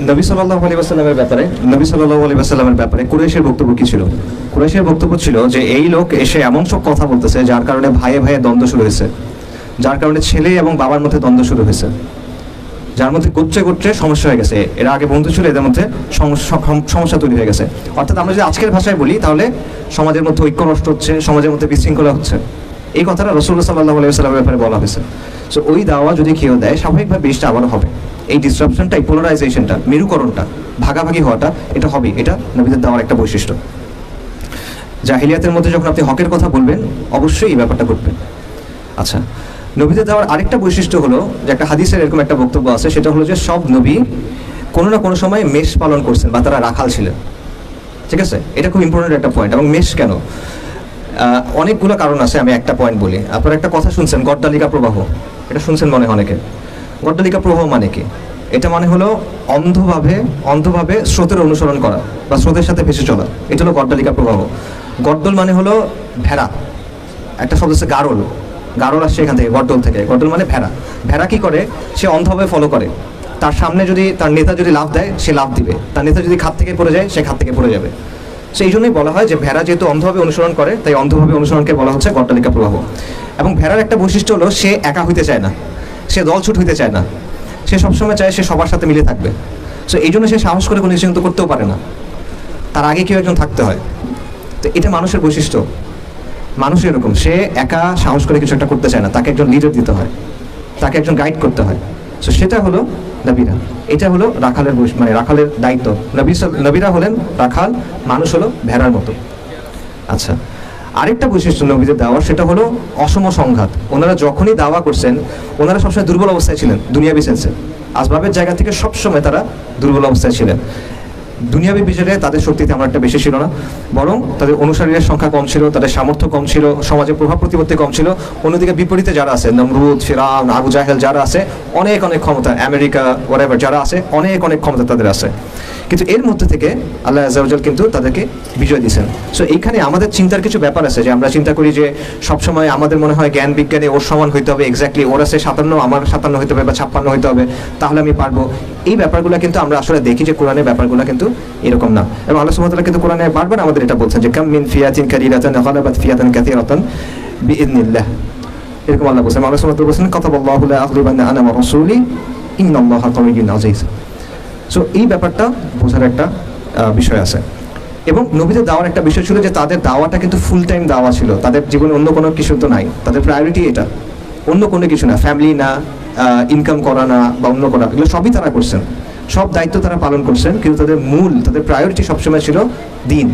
নবী সাল্লাহ আলী আসাল্লামের ব্যাপারে, নবী সাল্লাহ আলী আসাল্লামের ব্যাপারে কুরেশের বক্তব্য কি ছিল। কুরেশের বক্তব্য ছিল যে এই লোক এসে এমন সব কথা বলতেছে যার কারণে ভাইয়ে ভাইয়ে দ্বন্দ্ব শুরু হয়েছে। যার কারণে ছেলে এবং বাবার মধ্যে দ্বন্দ্ব শুরু হয়েছে। যার মধ্যে গোত্রে গোত্রে সমস্যা হয়ে গেছে। এরা আগে বন্ধু ছিল, এদের মধ্যে সমস্যা তৈরি হয়ে গেছে। অর্থাৎ আমরা যদি আজকের ভাষায় বলি, তাহলে সমাজের মধ্যে ঐক্য নষ্ট হচ্ছে, সমাজের মধ্যে বিশৃঙ্খলা হচ্ছে। এই কথাটা রসুল্লাহ সাল্লাহ আলাইহি ব্যাপারে বলা হয়েছে। সো ওই দাওয়া যদি কেউ দেয়, স্বাভাবিকভাবে বৃষ্টি আবারও হবে। এই ডিসরাপশনটা এই পোলারাইজেশনটা মেরুকরণটা, ভাগাভাগি হওয়াটা, এটা হবে এটা নবীদের দেওয়ার একটা বৈশিষ্ট্য। জাহিলিয়াতের মধ্যে যখন আপনি হকের কথা বলবেন, অবশ্যই এই ব্যাপারটা ঘটবে। আচ্ছা নবীদের দেওয়ার আরেকটা বৈশিষ্ট্য হলো যে একটা হাদিসের এরকম একটা বক্তব্য আছে, সেটা হলো যে সব নবী কোনো না কোনো সময় মেষ পালন করছেন বা তারা রাখাল ছিলেন। ঠিক আছে? এটা খুব ইম্পর্টেন্ট একটা পয়েন্ট এবং মেষ কেন? অনেকগুলো কারণ আছে, আমি একটা পয়েন্ট বলি। আপনারা একটা কথা শুনছেন, গড্ডালিকা প্রবাহ। এটা শুনছেন মনে অনেকে। গড্ডালিকা প্রবাহ মানে কি? এটা মানে হলো অন্ধভাবে অন্ধভাবে স্রোতের অনুসরণ করা বা স্রোতের সাথে ভেসে চলা। এটা হলো গড্ডালিকা প্রবাহ। গড্ডল মানে হলো ভেড়া। একটা শব্দ হচ্ছে গারল। গারল আসছে এখান থেকে, গড্ডল থেকে। গড্ডল মানে ভেড়া। ভেড়া কি করে? সে অন্ধভাবে ফলো করে। তার সামনে যদি, তার নেতা যদি লাভ দেয়, সে লাভ দিবে। তার নেতা যদি খাত থেকে পড়ে যায়, সে খাত থেকে পড়ে যাবে। সেই জন্যই বলা হয় যে ভেড়া যেহেতু অন্ধভাবে অনুসরণ করে, তাই অন্ধভাবে অনুসরণকে বলা হচ্ছে গড্ডালিকা প্রবাহ। এবং ভেড়ার একটা বৈশিষ্ট্য হলো সে একা হইতে চায় না, সে দলছুট হইতে চায় না, সে সবসময় চায় সে সবার সাথে মিলে থাকবে। সো এই জন্য সে সাহস করে কোনো কিছু করতেও পারে না। তার আগে কেউ একজন থাকতে হয়। তো এটা মানুষের বৈশিষ্ট্য। মানুষ এরকম, সে একা সাহস করে কিছু একটা করতে চায় না, তাকে একজন লিডার দিতে হয়, তাকে একজন গাইড করতে হয়। সো সেটা হলো নবীরা। এটা হলো রাখালের মানে রাখালের দায়িত্ব। নবী নবীরা হলেন রাখাল, মানুষ হলো ভেড়ার মতো। আচ্ছা আরেকটা বৈশিষ্ট্য নবীদের দাওয়া, সেটা হলো অসম সংঘাত। ওনারা যখনই দাওয়া করছেন, ওনারা সবসময় দুর্বল অবস্থায় ছিলেন দুনিয়া সেন্সে। আসবাবের জায়গা থেকে সবসময় তারা দুর্বল অবস্থায় ছিলেন। দুনিয়াবি বিচারে তাদের শক্তিতে আমার একটা বেশি ছিল না। বরং তাদের অনুসারীদের সংখ্যা কম ছিল, তাদের সামর্থ্য কম ছিল, সমাজে প্রভাব প্রতিপত্তি কম ছিল। অন্যদিকে বিপরীতে যারা আছে, নমরুদ ফিরাউন আবু জাহেল যারা আছে, অনেক অনেক ক্ষমতা, আমেরিকা ওয়ারেভার যারা আছে, অনেক অনেক ক্ষমতা তাদের আছে। কিন্তু এর মধ্যে থেকে আল্লাহ আজাউজাল কিন্তু তাদেরকে বিজয় দিয়েছেন। সো এইখানে আমাদের চিন্তার কিছু ব্যাপার আছে যে আমরা চিন্তা করি যে সবসময় আমাদের মনে হয় জ্ঞান বিজ্ঞানে ওর সমান হইতে হবে এক্স্যাক্টলি ওর আছে সাতান্ন, আমার সাতান্ন হইতে হবে বা ছাপ্পান্ন হইতে হবে, তাহলে আমি পারব। এই ব্যাপারগুলো কিন্তু আমরা আসলে দেখি যে কোরআনের ব্যাপারগুলো কিন্তু এরকম না। এবং আল্লাহ সুবহানাহু কিন্তু কোরআনে বারবার আমাদের এটা বলছেন যে, কাম মিন ফিয়াতিন কালিলাতান গালাবাত ফিয়াতান কাসীরাতান বিইذنিল্লাহ এরকম আল্লাহ বলছেন। আল্লাহ সুবহানাহু বলছেন, কাতাবাল্লাহু লা আগলিবান্না আনা ওয়া রাসূলি, ইন্নাল্লাহা কাওয়িয়্যুন আযীজ। সো এই ব্যাপারটা বোঝার একটা বিষয় আছে। এবং নবীদের দাওয়ার একটা বিষয় ছিল যে, তাদের দাওয়াটা কিন্তু ফুল টাইম দাওয়া ছিল। তাদের জীবনে অন্য কোনো কিছু তো নাই। তাদের প্রায়োরিটি এটা। অন্য কোনো কিছু না। ফ্যামিলি না। ইনকাম করা না, বা অন্য করা, এগুলো সবই তারা করছেন। সব দায়িত্ব তারা পালন করছেন, কিন্তু তাদের মূল, তাদের প্রায়োরিটি সবসময় ছিল দিন।